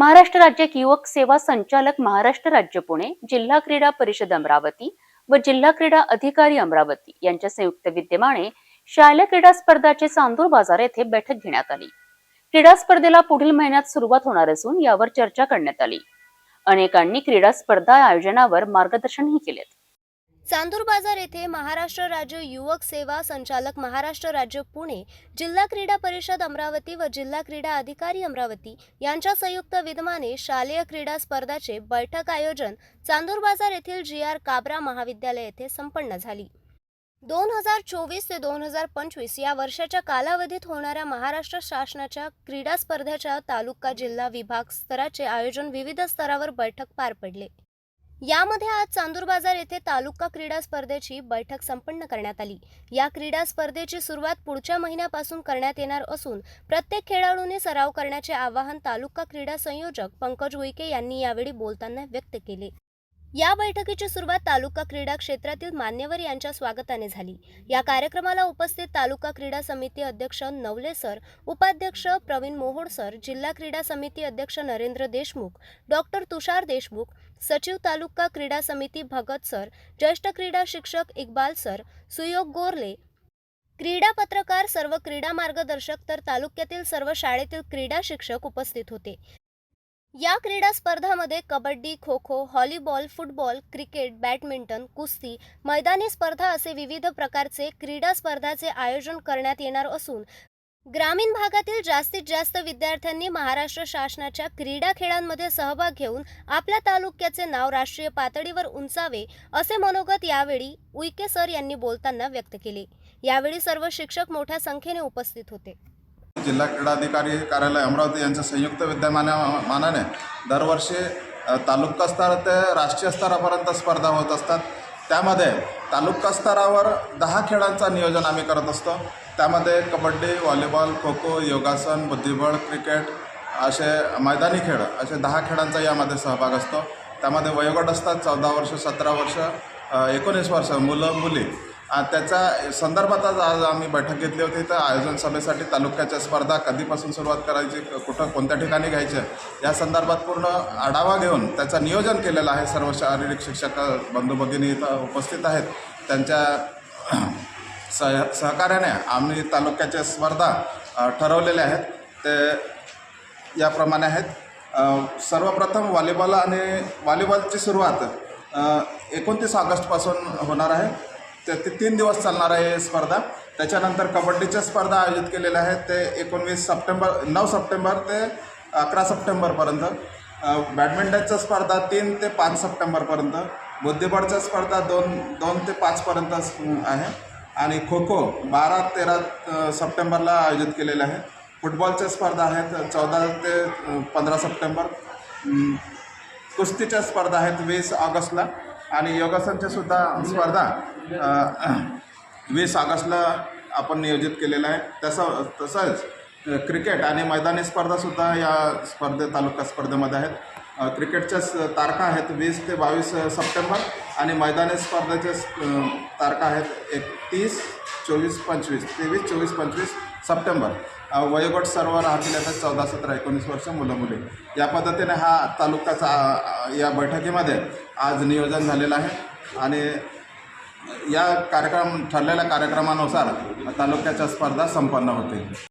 महाराष्ट्र राज्य युवक सेवा संचालक महाराष्ट्र राज्य पुणे जिल्हा क्रीडा परिषद अमरावती व जिल्हा क्रीडा अधिकारी अमरावती यांच्या संयुक्त विद्यमाने शालेय क्रीडा स्पर्धाचे चांदूर बाजार येथे बैठक घेण्यात आली. क्रीडा स्पर्धेला पुढील महिन्यात सुरुवात होणार असून यावर चर्चा करण्यात आली. अनेकांनी क्रीडा स्पर्धा आयोजनावर मार्गदर्शनही केले चांदूर बाजार येथे महाराष्ट्र राज्य युवक सेवा संचालक महाराष्ट्र राज्य पुणे जिल्हा क्रीडा परिषद अमरावती व जिल्हा क्रीडा अधिकारी अमरावती यांच्या संयुक्त विद्यमाने शालेय क्रीडा स्पर्धाचे बैठक आयोजन चांदूर बाजार येथील जी आर काबरा महाविद्यालय येथे संपन्न झाली. दोन हजार चोवीस ते दोन हजार पंचवीस या वर्षाच्या कालावधीत होणाऱ्या महाराष्ट्र शासनाच्या क्रीडा स्पर्धेच्या तालुका जिल्हा विभाग स्तराचे आयोजन विविध स्तरावर बैठक पार पडले. यामध्ये आज चांदूर बाजार येथे तालुका क्रीडा स्पर्धेची बैठक संपन्न करण्यात आली. या क्रीडा स्पर्धेची सुरुवात पुढच्या महिन्यापासून करण्यात येणार असून प्रत्येक खेळाडूने सराव करण्याचे आवाहन तालुका क्रीडा संयोजक पंकज उईके यांनी यावेळी बोलताना व्यक्त केले. या बैठकीची सुरुवात तालुका क्रीडा क्षेत्रातील मान्यवर यांच्या स्वागताने झाली. या कार्यक्रमाला उपस्थित तालुका क्रीडा समिती अध्यक्ष नवले सर उपाध्यक्ष प्रवीण मोहोड सर जिल्हा क्रीडा समिती अध्यक्ष नरेंद्र देशमुख डॉक्टर तुषार देशमुख सचिव तालुका क्रीडा समिती भगत सर ज्येष्ठ क्रीडा शिक्षक इक्बाल सर सुयोग गोरले. क्रीडा पत्रकार सर्व क्रीडा मार्गदर्शक तर तालुक्यातील सर्व शाळेतील क्रीडा शिक्षक उपस्थित होते. या क्रीडा स्पर्धामध्ये kabaddi kho kho volleyball football cricket badminton कुस्ती मैदानी स्पर्धा असे विविध प्रकारचे क्रीडा स्पर्धाचे आयोजन करण्यात येणार असून ग्रामीण भागातील जास्तीत जास्त विद्यार्थ्यांनी महाराष्ट्र शासनाच्या क्रीडा खेळांमध्ये सहभाग घेऊन आपल्या तालुक्याचे नाव राष्ट्रीय पातळीवर उंचावे असे मनोगत यावेळी उईके सर यांनी बोलताना व्यक्त केले. यावेळी सर्व शिक्षक मोठ्या संख्येने उपस्थित होते. जिल्हा क्रीडाधिकारी कार्यालय अमरावती यांच्या संयुक्त विद्यमाना मानाने दरवर्षी तालुका स्तर ते राष्ट्रीय स्तरापर्यंत स्पर्धा होत असतात. त्यामध्ये तालुका स्तरावर दहा खेळांचं नियोजन आम्ही करत असतो. त्यामध्ये कबड्डी व्हॉलीबॉल खो खो योगासन बुद्धिबळ क्रिकेट असे मैदानी खेळ असे दहा खेळांचा यामध्ये सहभाग असतो. त्यामध्ये वयोगट असतात चौदा वर्ष सतरा वर्ष एकोणीस वर्ष मुलं मुली. त्याचा संदर्भातच संदर्भात आज आम्ही बैठक घेतली होती. तर आयोजन सभेसाठी तालुक्याच्या स्पर्धा कधीपासून सुरुवात करायची कुठं कोणत्या ठिकाणी घ्यायच्या या संदर्भात पूर्ण आढावा घेऊन त्याचं नियोजन केलेलं आहे. सर्व शारीरिक शिक्षक बंधू भगिनी इथं उपस्थित आहेत. त्यांच्या सह सहकार्याने आम्ही तालुक्याच्या स्पर्धा ठरवलेल्या आहेत. ते याप्रमाणे आहेत. सर्वप्रथम व्हॉलीबॉल आणि व्हॉलीबॉलची सुरुवात एकोणतीस ऑगस्टपासून होणार आहे. ते ते तीन दिवस चालणार आहे स्पर्धा. त्याच्यानंतर कबड्डीच्या स्पर्धा आयोजित केलेल्या आहेत. ते एकोणवीस सप्टेंबर नऊ सप्टेंबर ते अकरा सप्टेंबरपर्यंत. बॅडमिंटनच्या स्पर्धा तीन ते पाच सप्टेंबरपर्यंत. बुद्धिबळच्या स्पर्धा दोन दोन ते पाचपर्यंत आहे. आणि खो खो बारा तेरा सप्टेंबरला आयोजित केलेल्या आहे. फुटबॉलच्या स्पर्धा आहेत. चौदा ते पंधरा सप्टेंबर. कुस्तीच्या स्पर्धा आहेत वीस ऑगस्टला. आणि योगासनच्या सुद्धा स्पर्धा वीस ऑगस्टला आपण नियोजित केलेलं आहे. तसं तसंच क्रिकेट आणि मैदानी स्पर्धासुद्धा या स्पर्धे तालुका स्पर्धेमध्ये आहेत. क्रिकेटच्या स तारखा आहेत वीस ते बावीस सप्टेंबर आणि मैदानी स्पर्धेच्या तारखा आहेत एकतीस चोवीस पंचवीस तेवीस चोवीस पंचवीस सप्टेंबर. वयोगट सर्व राहतील आता चौदा सतरा एकोणीस वर्ष मुलं मुली या पद्धतीने हा तालुक्याचा या बैठकीमध्ये आज नियोजन झालेलं आहे. आणि या कार्यक्रम ठरलेल्या कार्यक्रमानुसार तालुक्याच्या स्पर्धा संपन्न होतील.